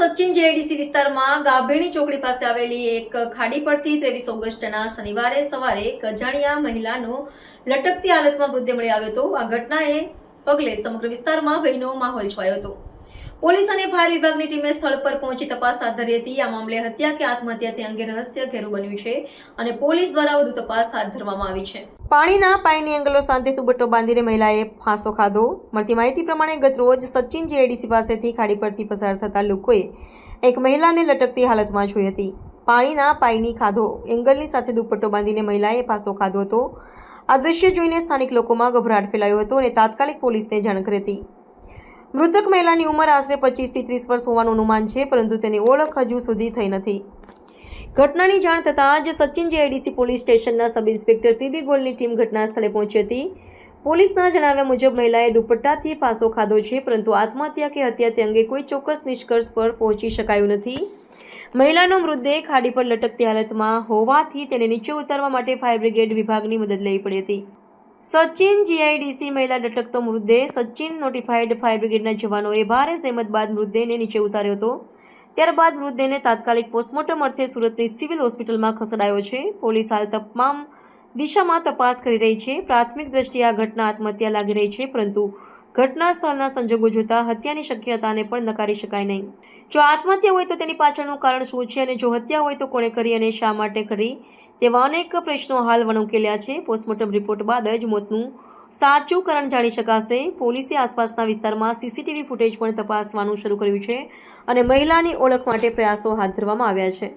Sachin JDC વિસ્તારમાં ગાભેણી ચોકડી પાસે આવેલી એક ખાડી પરથી ત્રેવીસ ઓગસ્ટના શનિવારે સવારે એક મહિલાનો લટકતી હાલતમાં મૃત્યુ મળી આવ્યો હતો. આ ઘટનાએ પગલે સમગ્ર વિસ્તારમાં ભયનો માહોલ છવાયો હતો. પોલીસ અને ફાયર વિભાગની ટીમે સ્થળ પર પહોંચી તપાસ હાથ ધરી હતી. આ મામલે હત્યા કે આત્મહત્યા તે અંગે રહસ્ય ઘેરું બન્યું છે અને પોલીસ દ્વારા વધુ તપાસ હાથ ધરવામાં આવી છે. પાણીના પાયની એંગલો શાંતિ દુપટ્ટો બાંધીને મહિલાએ ફાંસો ખાધો. મળતી માહિતી પ્રમાણે ગત રોજ સચિન જેએડીસી પાસેથી ખાડી પરથી પસાર થતા લોકોએ એક મહિલાને લટકતી હાલતમાં જોઈ હતી. પાણીના પાઈની ખાધો એંગલની સાથે દુપટ્ટો બાંધીને મહિલાએ ફાંસો ખાધો હતો. આ દ્રશ્ય જોઈને સ્થાનિક લોકોમાં ગભરાટ ફેલાયો હતો અને તાત્કાલિક પોલીસને જાણ કરી હતી. મૃતક મહિલાની ઉંમર આશરે પચીસથી ત્રીસ વર્ષ હોવાનું અનુમાન છે, પરંતુ તેની ઓળખ હજુ સુધી થઈ નથી. ઘટનાની જાણ થતાં જ સચિન જેઆઈડીસી પોલીસ સ્ટેશનના સબ ઇન્સ્પેક્ટર પીબી ગોલની ટીમ ઘટના સ્થળે પહોંચી હતી. પોલીસના જણાવ્યા મુજબ, મહિલાએ દુપટ્ટાથી ફાંસો ખાધો છે, પરંતુ આત્મહત્યા કે હત્યા તે અંગે કોઈ ચોક્કસ નિષ્કર્ષ પર પહોંચી શકાયું નથી. મહિલાનો મૃતદેહ ખાડી પર લટકતી હાલતમાં હોવાથી તેને નીચે ઉતારવા માટે ફાયર બ્રિગેડ વિભાગની મદદ લેવી પડી હતી. સચિન જીઆઈડીસી મહિલા લટકતો મૃતદેહ સચિન નોટિફાઈડ ફાયર બ્રિગેડના જવાનોએ ભારે સહેમત બાદ મૃતદેહને નીચે ઉતાર્યો હતો. ત્યારબાદ મૃતદેહને તાત્કાલિક પોસ્ટમોર્ટમ અર્થે સુરતની સિવિલ હોસ્પિટલમાં ખસેડાયો છે. પોલીસ હાલ તમામ દિશામાં તપાસ કરી રહી છે. પ્રાથમિક દ્રષ્ટિએ આ ઘટના આત્મહત્યા લાગી રહી છે, પરંતુ ઘટના સ્થળના સંજોગો જોતા હત્યાની શક્યતાને પણ નકારી શકાય નહીં. જો આત્મહત્યા હોય તો તેની પાછળનું કારણ શું છે અને જો હત્યા હોય તો કોણે કરી અને શા માટે કરી? તેવા અનેક પ્રશ્નો હાલ વણોકેલ્યા છે. પોસ્ટમોર્ટમ રિપોર્ટ બાદ જ મોતનું સાચું કારણ જાણી શકાશે. પોલીસે આસપાસના વિસ્તારમાં સીસીટીવી ફૂટેજ પણ તપાસવાનું શરૂ કર્યું છે અને મહિલાની ઓળખ માટે પ્રયાસો હાથ ધરવામાં આવ્યા છે.